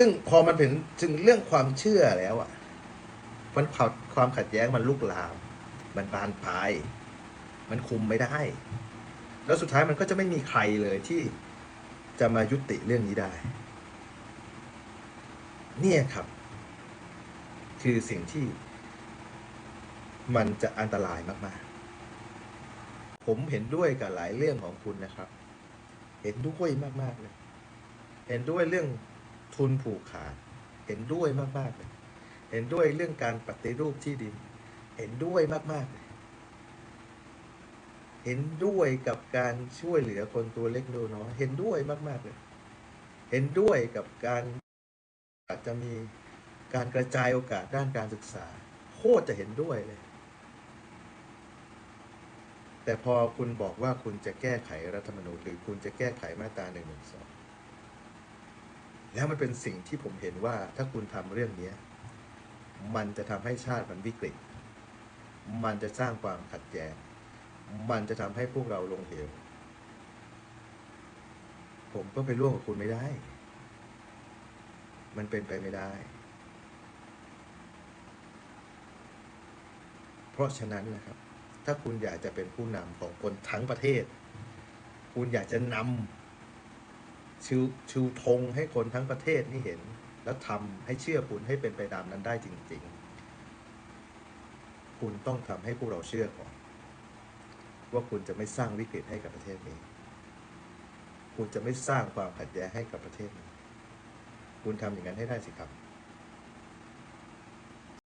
ซึ่งพอมันเป็นถึงเรื่องความเชื่อแล้วอะมันความความขัดแย้งมันลุกลาม มันบานปลาย มันคุมไม่ได้ แล้วสุดท้ายมันก็จะไม่มีใครเลยที่จะมายุติเรื่องนี้ได้ เนี่ยครับ คือสิ่งที่ มันจะอันตรายมากๆ ผมเห็นด้วยกับหลายเรื่องของคุณนะครับ เห็นด้วยมากๆเลย เห็นด้วยเรื่อง ทุนผูกขาด เห็นด้วยมากๆเลยเห็นด้วยเรื่องการปฏิรูปที่ดิน เห็นด้วยมากๆเลยเห็นด้วยกับการช่วยเหลือคนตัวเล็กตัวน้อยเห็นด้วยมากๆเลย เห็นด้วยกับการอาจจะมีการกระจายโอกาสด้านการศึกษา โคตรจะเห็นด้วยเลย แต่พอคุณบอกว่าคุณจะแก้ไขรัฐธรรมนูญหรือคุณจะแก้ไขมาตราหนึ่งหนึ่งสอง แล้วมันเป็นสิ่งที่ผมเห็นว่าถ้าคุณทำเรื่องเนี้ยมันจะทำให้ชาติมันวิกฤต มันจะสร้างความขัดแย้ง มันจะทำให้พวกเราลงเหว ผมก็ไปร่วมกับคุณไม่ได้ มันเป็นไปไม่ได้ เพราะฉะนั้นนะครับ ถ้าคุณอยากจะเป็นผู้นำของคนทั้งประเทศ คุณอยากจะนำ ชูชูธงให้คนทั้งประเทศนี่เห็น แล้วทำให้เชื่อคุณให้เป็นไปตามนั้นได้จริง ๆ คุณต้องทำให้พวกเราเชื่อก่อนว่าคุณจะไม่สร้างวิกฤตให้กับประเทศนี้ คุณจะไม่สร้างความขัดแย้งให้กับประเทศนี้ คุณทำอย่างนั้นให้ได้สิครับ